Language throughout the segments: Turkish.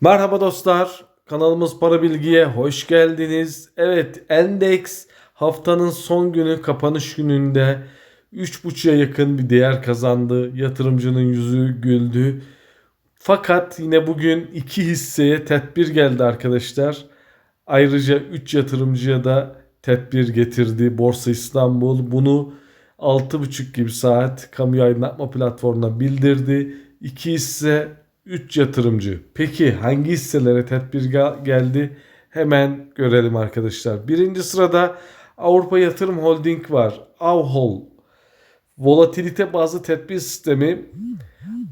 Merhaba dostlar. Kanalımız Para Bilgi'ye hoş geldiniz. Evet Endeks haftanın son günü kapanış gününde 3.5'a yakın bir değer kazandı. Yatırımcının yüzü güldü. Fakat yine bugün iki hisseye tedbir geldi arkadaşlar. Ayrıca 3 yatırımcıya da tedbir getirdi Borsa İstanbul. Bunu 6.30 gibi saat kamu aydınlatma platformuna bildirdi. İki hisse 3 yatırımcı. Peki hangi hisselere tedbir gel- geldi? Hemen görelim arkadaşlar. Birinci sırada Avrupa Yatırım Holding var. Avhol. Volatilite bazlı tedbir sistemi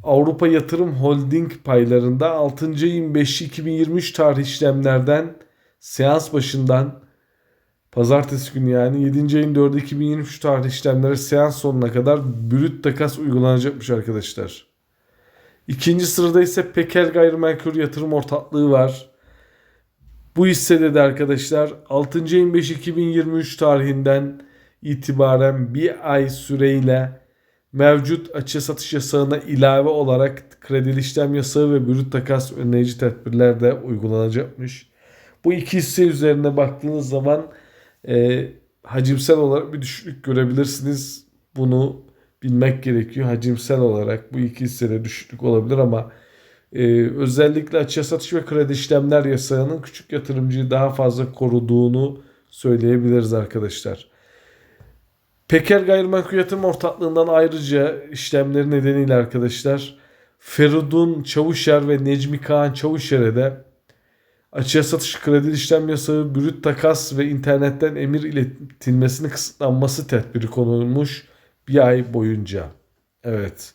Avrupa Yatırım Holding paylarında 6. ayın 5'i 2023 tarih işlemlerden seans başından pazartesi günü yani 7. ayın 4'ü 2023 tarih işlemlere seans sonuna kadar brüt takas uygulanacakmış arkadaşlar. İkinci sırada ise Peker Gayrimenkul Yatırım Ortaklığı var. Bu hissede de arkadaşlar 6. ayın 5 2023 tarihinden itibaren bir ay süreyle mevcut açı satış yasağına ilave olarak kredili işlem yasağı ve brüt takas önleyici tedbirler de uygulanacakmış. Bu iki hisse üzerine baktığınız zaman e, hacimsel olarak bir düşüklük görebilirsiniz. Bunu bilmek gerekiyor. Hacimsel olarak bu iki hissede düşüklük olabilir ama e, özellikle açığa satış ve kredi işlemler yasağının küçük yatırımcıyı daha fazla koruduğunu söyleyebiliriz arkadaşlar. Peker Gayrimenkul Yatırım Ortaklığından ayrıca işlemleri nedeniyle arkadaşlar Feridun Çavuşer ve Necmi Kaan Çavuşer'e de açığa satış kredi işlem yasağı, brüt takas ve internetten emir iletilmesinin kısıtlanması tedbiri konulmuş bir ay boyunca. Evet.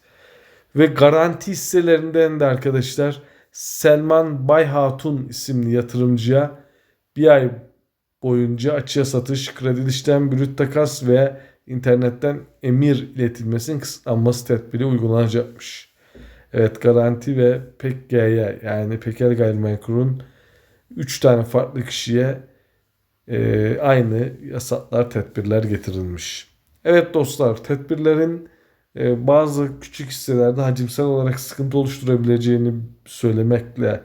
Ve garanti hisselerinden de arkadaşlar Selman Bayhatun isimli yatırımcıya bir ay boyunca açığa satış, kredi işlem, brüt takas ve internetten emir iletilmesinin kısıtlanması tedbiri uygulanacakmış. Evet garanti ve PKG'ye yani Peker Gayrimenkul'un 3 tane farklı kişiye e, aynı yasaklar, tedbirler getirilmiş. Evet dostlar tedbirlerin e, bazı küçük hisselerde hacimsel olarak sıkıntı oluşturabileceğini söylemekle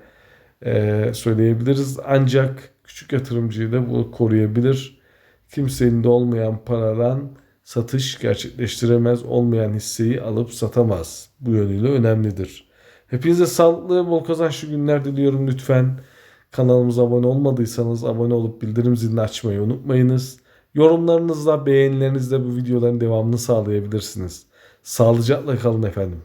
e, söyleyebiliriz. Ancak küçük yatırımcıyı da bu koruyabilir. Kimsenin de olmayan paradan satış gerçekleştiremez, olmayan hisseyi alıp satamaz. Bu yönüyle önemlidir. Hepinize sağlıklı, bol kazançlı günler diliyorum lütfen. Kanalımıza abone olmadıysanız abone olup bildirim zilini açmayı unutmayınız. Yorumlarınızla, beğenilerinizle bu videoların devamını sağlayabilirsiniz. Sağlıcakla kalın efendim.